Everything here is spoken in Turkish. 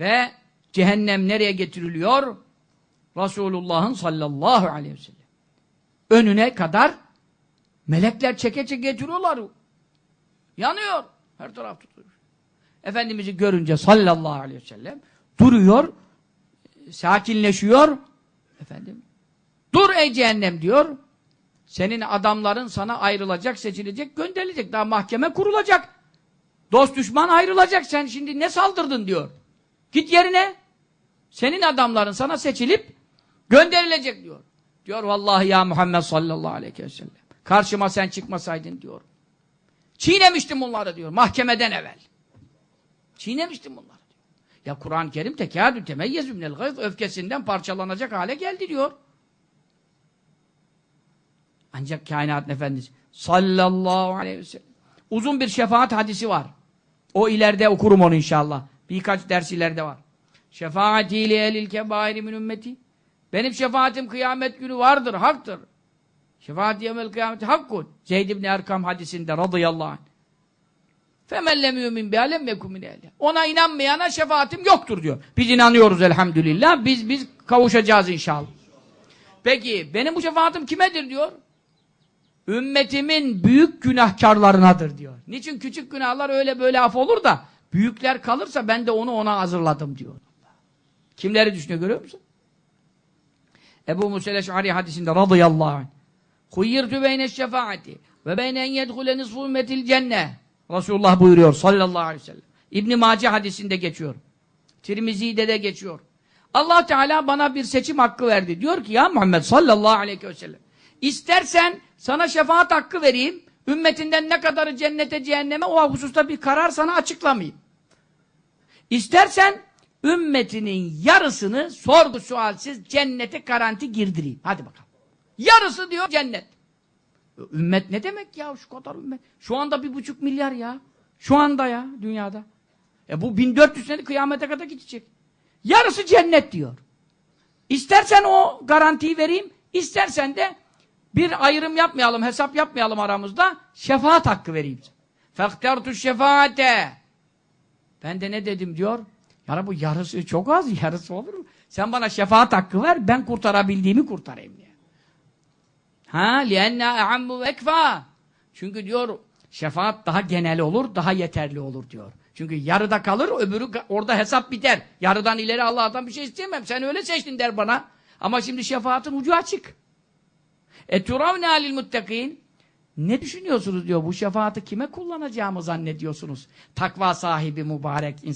Ve cehennem nereye getiriliyor? Resulullah'ın sallallahu aleyhi ve sellem. Önüne kadar melekler çeke çeke getiriyorlar. Yanıyor. Her taraf tutuluyor. Efendimiz'i görünce sallallahu aleyhi ve sellem duruyor, sakinleşiyor. Efendim, dur ey cehennem diyor. Senin adamların sana ayrılacak, seçilecek, gönderilecek. Daha mahkeme kurulacak. Dost düşman ayrılacak. Sen şimdi ne saldırdın diyor. Git yerine. Senin adamların sana seçilip gönderilecek diyor. Diyor vallahi ya Muhammed sallallahu aleyhi ve sellem. Karşıma sen çıkmasaydın diyor. Çiğnemiştim bunları diyor. Mahkemeden evvel. Çiğnemiştim bunları diyor. Ya Kur'an-ı Kerim tekâdü temeyyezü minel gayz öfkesinden parçalanacak hale geldi diyor. Ancak kainatın efendisi sallallahu aleyhi ve sellem. Uzun bir şefaat hadisi var. O ileride okurum onu inşallah. Birkaç ders ileride var. Şefaati li elil kebairi min ümmeti. Benim şefaatim kıyamet günü vardır, haktır. Şefaati yemel kıyameti hakkun. Zeyd ibn Erkam hadisinde radıyallahu anh. فَمَنْ لَمْ يُؤْمِنْ بِهَا لَمْ يَكُمْ مِنْ اَهْلِهَا Ona inanmayana şefaatim yoktur diyor. Biz inanıyoruz elhamdülillah. Biz biz kavuşacağız inşallah. Peki benim bu şefaatim kimedir diyor? Ümmetimin büyük günahkarlarınadır diyor. Niçin küçük günahlar öyle böyle af olur da büyükler kalırsa ben de onu ona hazırladım diyor. Kimleri düşünüyor görüyor musun? Ebu Musa Eş'ari hadisinde radıyallahu anh. Huyyirtü beyne şefaati ve beyne en yedhule nisfu ümmetil cenne. Resulullah buyuruyor sallallahu aleyhi ve sellem. İbn Mace hadisinde geçiyor. Tirmizi'de de geçiyor. Allah Teala bana bir seçim hakkı verdi. Diyor ki ya Muhammed sallallahu aleyhi ve sellem. İstersen sana şefaat hakkı vereyim. Ümmetinden ne kadarı cennete cehenneme o hususta bir karar sana açıklamayayım. İstersen ümmetinin yarısını sorgu sualsiz cennete garanti girdireyim. Hadi bakalım. Yarısı diyor cennet. Ümmet ne demek ya şu kadar ümmet? Şu anda bir buçuk milyar ya. Şu anda ya dünyada. E bu 1400 sene kıyamete kadar gidecek. Yarısı cennet diyor. İstersen o garantiyi vereyim, istersen de bir ayrım yapmayalım, hesap yapmayalım aramızda. Şefaat hakkı vereyim. Fektertu şefaate. Ben de ne dedim diyor. Ya bu yarısı çok az, yarısı olur mu? Sen bana şefaat hakkı ver, ben kurtarabildiğimi kurtarayım diye. Ha, lienna e'ammu ekfa. Çünkü diyor, şefaat daha genel olur, daha yeterli olur diyor. Çünkü yarıda kalır, öbürü orada hesap biter. Yarıdan ileri Allah'tan bir şey isteyemem. Sen öyle seçtin der bana. Ama şimdi şefaatin ucu açık. E turavne alil muttakin. Ne düşünüyorsunuz diyor. Bu şefaati kime kullanacağımı zannediyorsunuz. Takva sahibi mübarek insan.